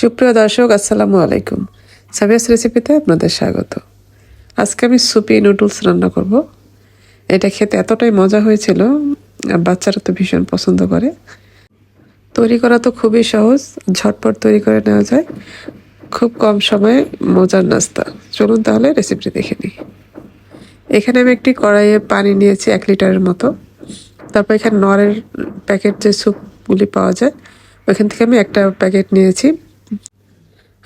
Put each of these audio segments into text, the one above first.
সুপ্রিয় দর্শক, আসসালামু আলাইকুম। সাবিয়াস রেসিপিতে আপনাদের স্বাগত। আজকে আমি সুপি নুডলস রান্না করব। এটা খেতে এতটাই মজা হয়েছিল আর বাচ্চারা তো ভীষণ পছন্দ করে। তৈরি করা তো খুবই সহজ, ঝটপট তৈরি করে নেওয়া যায়। খুব কম সময়ে মজার নাস্তা। চলুন তাহলে রেসিপিটি দেখে নিই। এখানে আমি একটি কড়াইয়ে পানি নিয়েছি এক লিটারের মতো। তারপর এখানে নরের প্যাকেট যে স্যুপগুলি পাওয়া যায় ওইখান থেকে আমি একটা প্যাকেট নিয়েছি।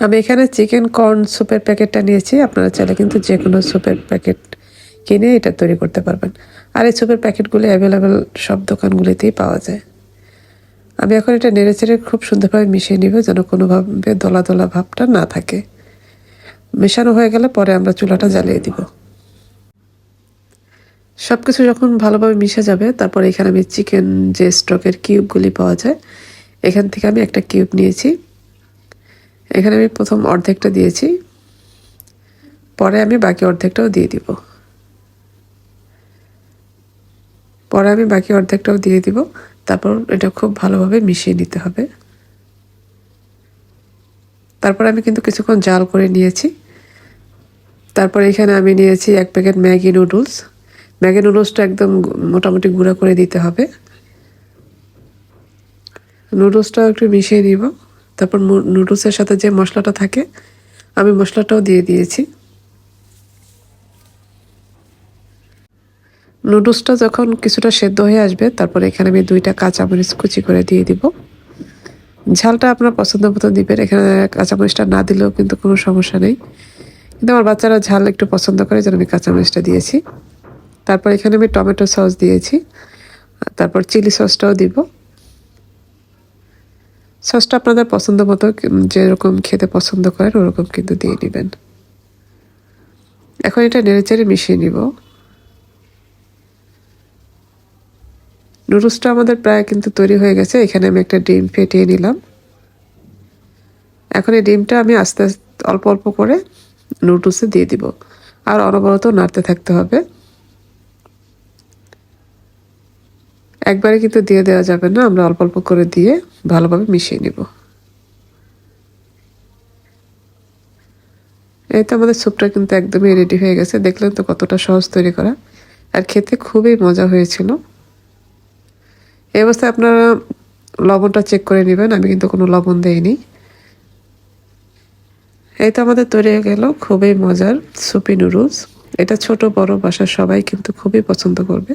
আমি এখানে চিকেন কর্ন স্যুপের প্যাকেটটা নিয়েছি। আপনারা চাইলে কিন্তু যে কোনো স্যুপের প্যাকেট কিনে এটা তৈরি করতে পারবেন। আর এই স্যুপের প্যাকেটগুলি অ্যাভেলেবেল সব দোকানগুলিতেই পাওয়া যায়। আমি এখন এটা নেড়ে চেড়ে খুব সুন্দরভাবে মিশিয়ে নিব যেন কোনোভাবে দোলা দোলা ভাবটা না থাকে। মেশানো হয়ে গেলে পরে আমরা চুলাটা জ্বালিয়ে দিব। সব কিছু যখন ভালোভাবে মিশে যাবে, তারপর এখানে আমি চিকেন যে স্টকের কিউবগুলি পাওয়া যায় এখান থেকে আমি একটা কিউব নিয়েছি। এখানে আমি প্রথম অর্ধেকটা দিয়েছি। পরে আমি বাকি অর্ধেকটাও দিয়ে দিব। পরে আমি বাকি অর্ধেকটাও দিয়ে দিব। তারপর এটা খুব ভালোভাবে মিশিয়ে নিতে হবে। তারপর আমি কিন্তু কিছুক্ষণ জাল করে নিয়েছি। তারপর এখানে আমি নিয়েছি এক প্যাকেট ম্যাগি নুডলস। ম্যাগি নুডলসটা একদম মোটামুটি গুঁড়া করে দিতে হবে। নুডলসটাও একটু মিশিয়ে নিব তারপর নুডলসের সাথে যে মশলাটা থাকে, আমি মশলাটাও দিয়ে দিয়েছি। নুডলসটা যখন কিছুটা সেদ্ধ হয়ে আসবে, তারপর এখানে আমি দুইটা কাঁচামরিচ কুচি করে দিয়ে দিব। ঝালটা আপনার পছন্দ মতো দিবেন, এখানে কাঁচামরিচটা না দিলেও কিন্তু কোনো সমস্যা নেই। কিন্তু আমার বাচ্চারা ঝাল একটু পছন্দ করে যেন আমি কাঁচামরিচটা দিয়েছি। তারপর এখানে আমি টমেটো সস দিয়েছি। তারপর চিলি সসটাও দিব। সসটা আপনাদের পছন্দ মতো যেরকম খেতে পছন্দ করেন, ওরকম কিন্তু দিয়ে নেবেন এখন এটা নেড়ে চেড়ে মিশিয়ে নিব। নুডলসটা আমাদের প্রায় কিন্তু তৈরি হয়ে গেছে, এখানে আমি একটা ডিম ফেটিয়ে নিলাম। এখন এই ডিমটা আমি আস্তে আস্তে অল্প অল্প করে নুডলসে দিয়ে দিব। আর অনবরত নাড়তে থাকতে হবে। একবারে কিন্তু দিয়ে দেওয়া যাবে না। আমরা অল্প অল্প করে দিয়ে ভালোভাবে মিশিয়ে নিব। এই তো আমাদের স্যুপটা কিন্তু একদমই রেডি হয়ে গেছে। দেখলেন তো কতটা সহজ তৈরি করা। আর খেতে খুবই মজা হয়েছিল। এই অবস্থায় আপনারা লবণটা চেক করে নেবেন। আমি কিন্তু কোনো লবণ দেইনি। এই তো আমাদের তৈরি হয়ে গেল। খুবই মজার সুপি নুডলস এটা ছোট, বড় বাসার সবাই কিন্তু খুবই পছন্দ করবে।